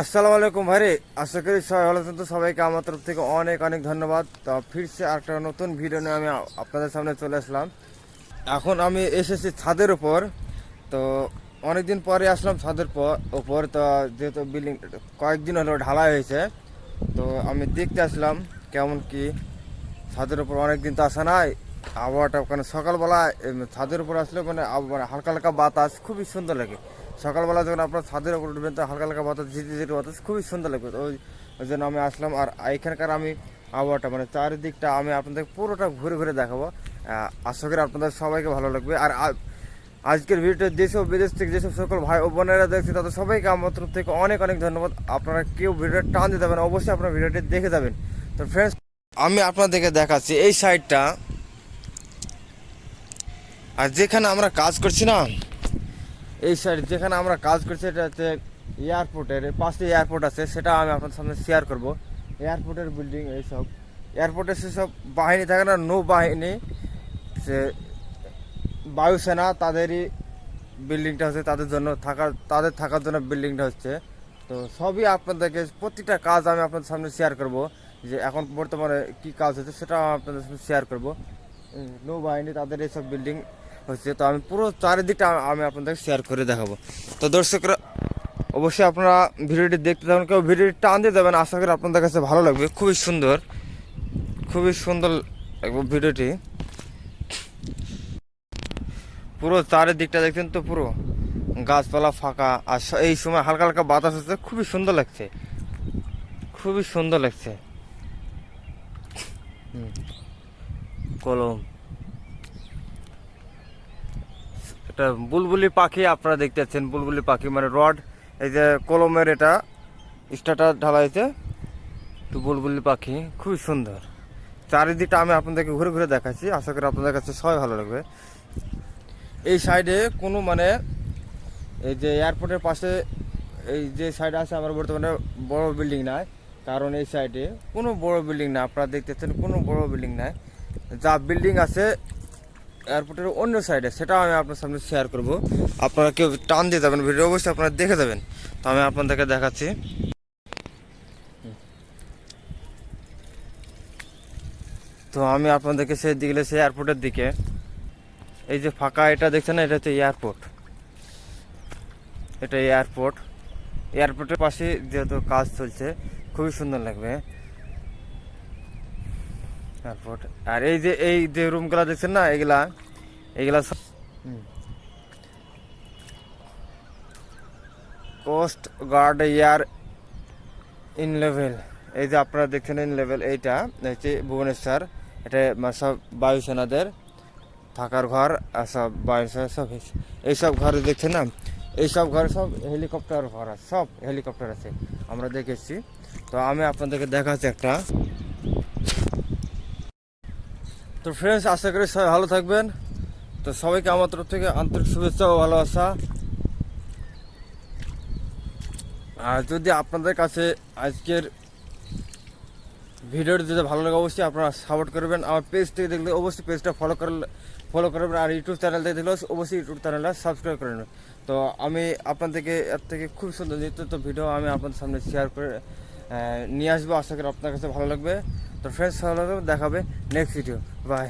আসসালামু আলাইকুম ভাই আশা করি সবাই ভালো আছেন। তো সবাইকে আমার তরফ থেকে অনেক অনেক ধন্যবাদ। তো ফিরছে একটা নতুন ভিডিও নিয়ে আমি আপনাদের সামনে চলে আসলাম। এখন আমি এসেছি ছাদের উপর। তো অনেকদিন পরে আসলাম ছাদের উপর। তো যেহেতু বিল্ডিং কয়েকদিন হলো ঢালাই হয়েছে, তো আমি দেখতে আসলাম কেমন কি ছাদের উপর অনেকদিন তো আসা নাই। আবহাওয়াটা ওখানে সকালবেলা ছাদের উপর আসলে মানে মানে হালকা হালকা বাতাস, খুবই সুন্দর লাগে। সকালবেলা যখন আপনার ছাদের উপর উঠবেন, তো হালকা হালকা বাতাস ঝিরি ঝিরি বাতাস, খুবই সুন্দর লাগবে। ওই ওই জন্য আমি আসলাম। আর এখানকার আমি আবহাওয়াটা মানে চারিদিকটা আমি আপনাদের পুরোটা ঘুরে ঘুরে দেখাবো। আশা করি আপনাদের সবাইকে ভালো লাগবে। আর আজকের ভিডিওতে ও বিদেশ থেকে যেসব সকল ভাই ও বোনেরা দেখছে, তাদের সবাইকে আমার তরফ থেকে অনেক অনেক ধন্যবাদ। আপনারা কেউ ভিডিওটা টান দিতে যাবেন অবশ্যই আপনারা ভিডিওটি দেখে যাবেন। তো ফ্রেন্ডস আমি আপনাদেরকে দেখাচ্ছি এই সাইডটা আর যেখানে আমরা কাজ করছি না এই সাইড যেখানে আমরা কাজ করছি এটা হচ্ছে এয়ারপোর্টের পাশে এয়ারপোর্ট আছে, সেটা আমি আপনার সামনে শেয়ার করব। এয়ারপোর্টের বিল্ডিং এইসব। এয়ারপোর্টে সেসব বাহিনী থাকে না নৌ বাহিনী সে বায়ুসেনা, তাদেরই বিল্ডিংটা হচ্ছে তাদের জন্য থাকার, তাদের থাকার জন্য বিল্ডিংটা হচ্ছে। তো সবই আপনাদেরকে প্রতিটা কাজ আমি আপনাদের সামনে শেয়ার করব, যে এখন বর্তমানে কি কাজ হচ্ছে সেটা আমি আপনাদের সামনে শেয়ার করব। নৌবাহিনী, তাদের এইসব বিল্ডিং হচ্ছে, তো আমি পুরো চারিদিকটা আমি আপনাদের শেয়ার করে দেখাবো। তো দর্শকরা, অবশ্যই আপনারা ভিডিওটি দেখতে থাকুন, কেউ ভিডিওটি টান দিয়ে দেবেন, আশা করি আপনাদের কাছে ভালো লাগবে। খুবই সুন্দর খুবই সুন্দর লাগবে ভিডিওটি। পুরো চারিদিকটা দেখছেন তো পুরো, গাছপালা ফাঁকা, আর এই সময় হালকা হালকা বাতাস হচ্ছে, খুবই সুন্দর লাগছে। খুবই সুন্দর লাগছে। কলম। এটা বুলবুলি পাখি আপনারা দেখতে পাচ্ছেন, বুলবুলি পাখি মানে রড। এই যে কলমের এটা স্টার্টার ঢালা হয়েছে তো বুলবুলি পাখি খুবই সুন্দর। চারিদিকটা আমি আপনাদেরকে ঘুরে ঘুরে দেখাচ্ছি। আশা করি আপনাদের কাছে সবাই ভালো লাগবে। এই সাইডে কোনো মানে এই যে এয়ারপোর্টের পাশে এই যে সাইড আছে আমার বর্তমানে বড় বিল্ডিং নাই। কারণ এই সাইডে কোনো বড় বিল্ডিং না আপনারা দেখতেছেন কোনো বড় বিল্ডিং নাই। যা বিল্ডিং আছে এয়ারপোর্টের অন্য সাইডে সেটাও আমি আপনার সামনে শেয়ার করব। আপনারা কেউ টান দিয়ে যাবেন ভিডিও অবশ্যই আপনারা দেখে যাবেন। তো আমি আপনাদেরকে দেখাচ্ছি। তো আমি আপনাদেরকে সেই দিকে সেই এয়ারপোর্টের দিকে। এই যে ফাঁকা, এটা দেখছেন এটা হচ্ছে এয়ারপোর্ট এটা এয়ারপোর্ট এয়ারপোর্টের পাশে যেহেতু কাজ চলছে, খুবই সুন্দর লাগবে। এয়ারপোর্ট আর এই যে এই যে রুমগুলা দেখছেন না এগুলা এগুলা coast guard air in level এই যে আপনারা দেখছেন ইন লেভেল এইটা হচ্ছে ভুবনেশ্বর। এটা সব বায়ুসেনাদের থাকার ঘর আর সব বায়ুসেনা সব এইসব ঘরে দেখছেন না? এইসব ঘরে সব হেলিকপ্টার ঘর আছে সব হেলিকপ্টার আছে। আমরা দেখেছি। তো আমি আপনাদেরকে দেখাচ্ছি একটা। তো ফ্রেন্ডস আশা করি সবাই ভালো থাকবেন। তো সবাইকে আমার তরফ থেকে আন্তরিক শুভেচ্ছা ও ভালোবাসা। আর যদি আপনাদের কাছে আজকের ভিডিওটি যদি ভালো লাগে, অবশ্যই আপনারা সাপোর্ট করবেন। আমার পেজ থেকে দেখলে অবশ্যই পেজটা ফলো করলে ফলো করবেন। আর ইউটিউব চ্যানেল থেকে দেখলে অবশ্যই ইউটিউব চ্যানেলটা সাবস্ক্রাইব করে নেবেন। তো আমি আপনাদেরকে, এর থেকে খুব সুন্দর নিত্য ভিডিও আমি আপনাদের সামনে শেয়ার করে নিয়ে আসব। আশা করি আপনার কাছে ভালো লাগবে। তো ফ্রেন্ডস ভালো দেখাবে নেক্সট ভিডিও বাই